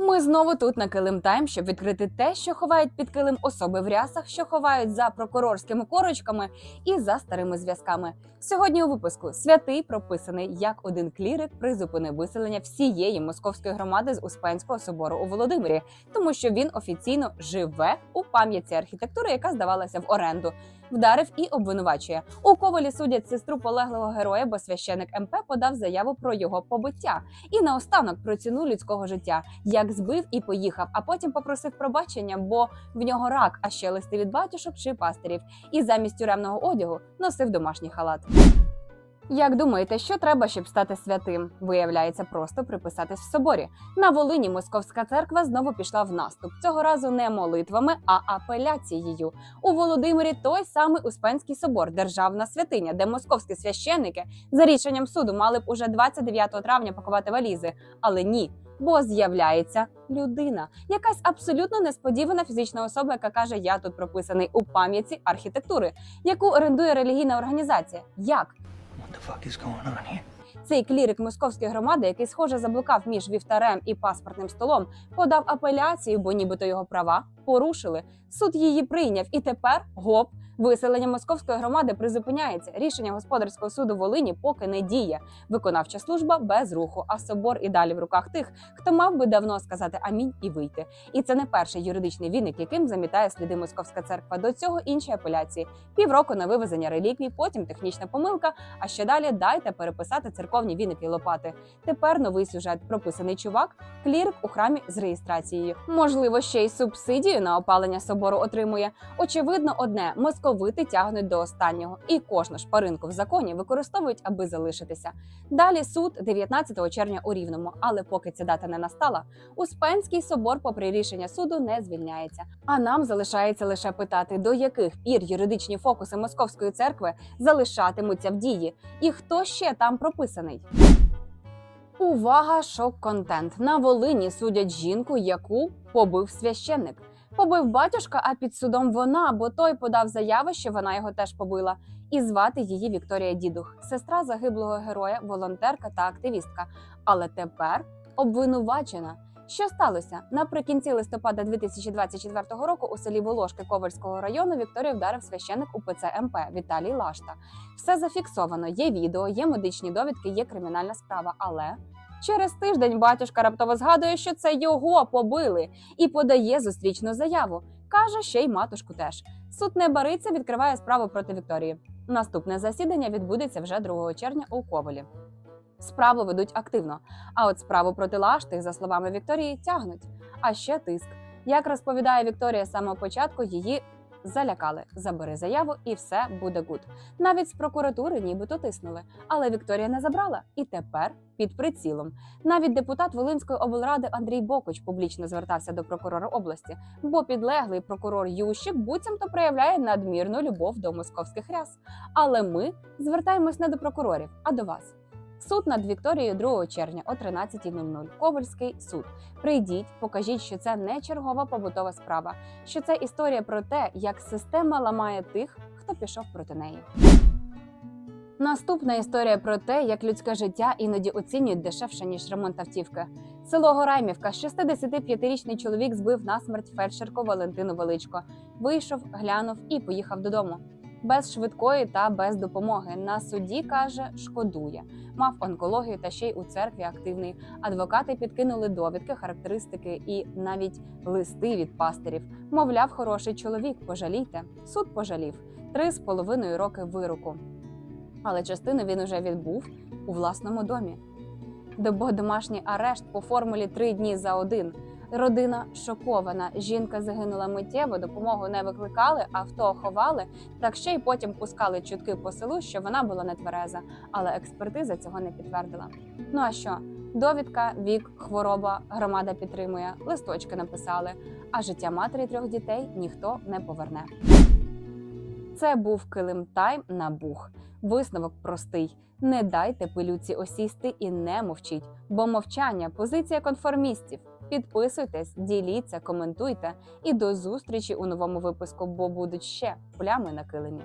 Ми знову тут на Килим Тайм, щоб відкрити те, що ховають під килим особи в рясах, що ховають за прокурорськими корочками і за старими зв'язками. Сьогодні у випуску святий прописаний як один клірик призупинив виселення всієї московської громади з Успенського собору у Володимирі, тому що він офіційно живе у пам'ятці архітектури, яка здавалася в оренду. Вдарив і обвинувачує у ковалі судять сестру полеглого героя, бо священик МП подав заяву про його побиття. І наостанок про ціну людського життя, як збив і поїхав, а потім попросив пробачення, бо в нього рак, а ще листи від батюшок чи пастирів. І замість тюремного одягу носив домашній халат. Як думаєте, що треба, щоб стати святим? Виявляється, просто приписатись в соборі. На Волині Московська церква знову пішла в наступ. Цього разу не молитвами, а апеляцією. У Володимирі той самий Успенський собор, державна святиня, де московські священники за рішенням суду мали б уже 29 травня пакувати валізи. Але ні. Бо з'являється людина, якась абсолютно несподівана фізична особа, яка каже: Я тут прописаний у пам'ятці архітектури, яку орендує релігійна організація. Як Цей клірик московської громади, який схоже заблукав між вівтарем і паспортним столом, подав апеляцію, бо нібито його права порушили. Суд її прийняв, і тепер гоп. Виселення московської громади призупиняється. Рішення господарського суду Волині поки не діє. Виконавча служба без руху, а собор і далі в руках тих, хто мав би давно сказати амінь і вийти. І це не перший юридичний віник, яким замітає сліди московська церква. До цього інші апеляції. Півроку на вивезення реліквій, потім технічна помилка. А ще далі дайте переписати церковні віники лопати. Тепер новий сюжет прописаний чувак, клірик у храмі з реєстрацією. Можливо, ще й субсидію на опалення собору отримує. Очевидно, одне московити тягнуть до останнього, і кожну шпаринку в законі використовують, аби залишитися. Далі суд 19 червня у Рівному, але поки ця дата не настала, Успенський собор, попри рішення суду, не звільняється. А нам залишається лише питати, до яких пір юридичні фокуси московської церкви залишатимуться в дії, і хто ще там прописаний. Увага, шок-контент. На Волині судять жінку, яку побив священник. Побив батюшка, а під судом вона, бо той подав заяву, що вона його теж побила. І звати її Вікторія Дідух, сестра загиблого героя, волонтерка та активістка. Але тепер обвинувачена. Що сталося наприкінці листопада 2024 року у селі Волошки Ковальського району Вікторію вдарив священик УПЦ МП Віталій Лашта. Все зафіксовано. Є відео, є медичні довідки, є кримінальна справа. Але через тиждень батюшка раптово згадує, що це його побили, і подає зустрічну заяву. Каже, ще й матушку теж. Суд не бариться, відкриває справу проти Вікторії. Наступне засідання відбудеться вже 2 червня у Ковалі. Справу ведуть активно. А от справу проти Лашти, за словами Вікторії, тягнуть. А ще тиск. Як розповідає Вікторія з самого початку, її залякали. Забери заяву, і все буде гуд. Навіть з прокуратури нібито тиснули. Але Вікторія не забрала і тепер під прицілом. Навіть депутат Волинської облради Андрій Бокоч публічно звертався до прокурора області, бо підлеглий прокурор Ющик буцімто проявляє надмірну любов до московських ряс. Але ми звертаємось не до прокурорів, а до вас. Суд над Вікторією 2 червня о 13.00. Ковальський суд. Прийдіть, покажіть, що це не чергова побутова справа, що це історія про те, як система ламає тих, хто пішов проти неї. Наступна історія про те, як людське життя іноді оцінюють дешевше ніж ремонт автівки. Село Гораймівка, 65-річний чоловік збив насмерть фельдшерку Валентину Величко. Вийшов, глянув і поїхав додому. Без швидкої та без допомоги. На суді каже, шкодує. Мав онкологію та ще й у церкві активний. Адвокати підкинули довідки, характеристики і навіть листи від пастирів. Мовляв, хороший чоловік, пожалійте. Суд пожалів три з половиною роки вироку. Але частину він уже відбув у власному домі. Бо домашній арешт по формулі три дні за один. Родина шокована. Жінка загинула миттєво, допомогу не викликали, авто ховали, так ще й потім пускали чутки по селу, що вона була нетвереза, але експертиза цього не підтвердила. Ну а що? Довідка, вік, хвороба, громада підтримує, листочки написали, а життя матері трьох дітей ніхто не поверне. Це був Килим Тайм на бух. Висновок простий: не дайте пилюці осісти і не мовчіть, бо мовчання позиція конформістів. Підписуйтесь, діліться, коментуйте і до зустрічі у новому випуску, бо будуть ще плями на килимі.